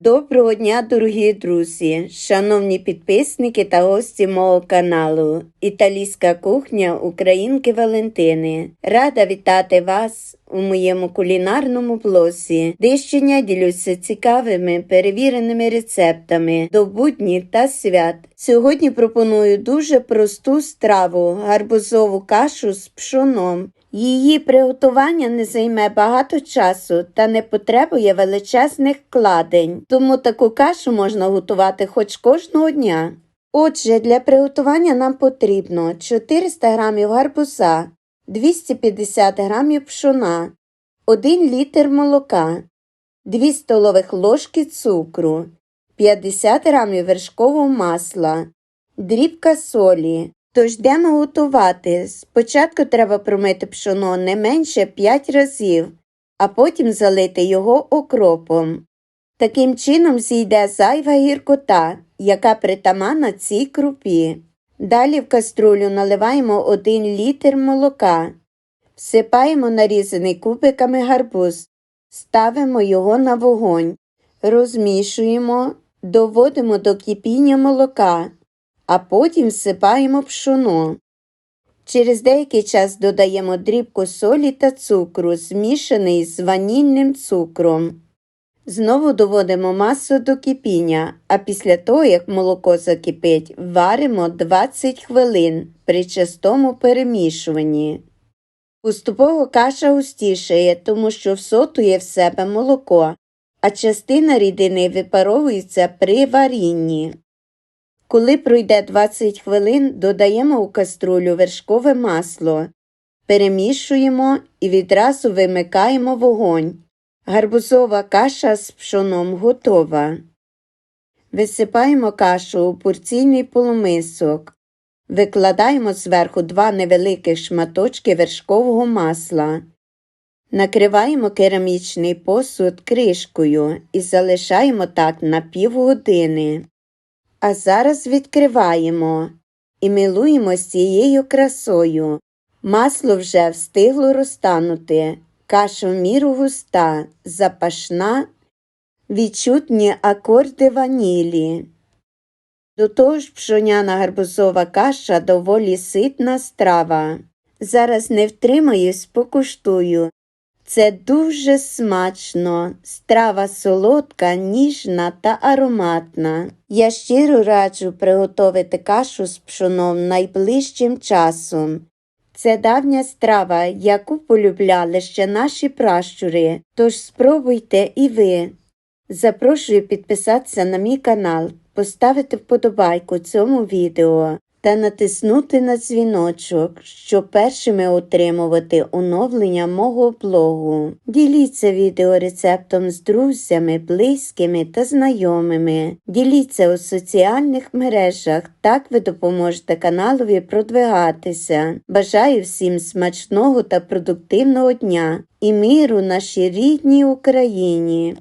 Доброго дня, дорогі друзі, шановні підписники та гості мого каналу Італійська кухня Українки Валентини. Рада вітати вас у моєму кулінарному блозі, де щодня ділюся цікавими перевіреними рецептами до буднів та свят. Сьогодні пропоную дуже просту страву гарбузову кашу з пшоном. Її приготування не займе багато часу та не потребує величезних вкладень, тому таку кашу можна готувати хоч кожного дня. Отже, для приготування нам потрібно 400 г гарбуза, 250 г пшона, 1 літр молока, 2 столових ложки цукру, 50 г вершкового масла, дрібка солі. Тож йдемо готувати. Спочатку треба промити пшоно не менше 5 разів, а потім залити його окропом. Таким чином зійде зайва гіркота, яка притаманна цій крупі. Далі в каструлю наливаємо 1 літр молока, всипаємо нарізаний кубиками гарбуз, ставимо його на вогонь, розмішуємо, доводимо до кипіння молока а потім всипаємо пшоно. Через деякий час додаємо дрібку солі та цукру, змішаний з ванільним цукром. Знову доводимо масу до кипіння, а після того, як молоко закипить, варимо 20 хвилин при частому перемішуванні. Поступово каша густішає, тому що всотує в себе молоко, а частина рідини випаровується при варінні. Коли пройде 20 хвилин, додаємо у каструлю вершкове масло, перемішуємо і відразу вимикаємо вогонь. Гарбузова каша з пшоном готова. Висипаємо кашу у порційний полумисок. Викладаємо зверху два невеликих шматочки вершкового масла. Накриваємо керамічний посуд кришкою і залишаємо так на півгодини. А зараз відкриваємо і милуємось цією красою. Масло вже встигло розтанути, каша в міру густа, запашна, відчутні акорди ванілі. До того ж пшоняна гарбузова каша доволі ситна страва. Зараз не втримаюсь, покуштую. Це дуже смачно, страва солодка, ніжна та ароматна. Я щиро раджу приготувати кашу з пшоном найближчим часом. Це давня страва, яку полюбляли ще наші пращури, тож спробуйте і ви. Запрошую підписатися на мій канал, поставити вподобайку цьому відео та натиснути на дзвіночок, щоб першими отримувати оновлення мого блогу. Діліться відеорецептом з друзями, близькими та знайомими. Діліться у соціальних мережах, так ви допоможете каналові продвигатися. Бажаю всім смачного та продуктивного дня і миру нашій рідній Україні!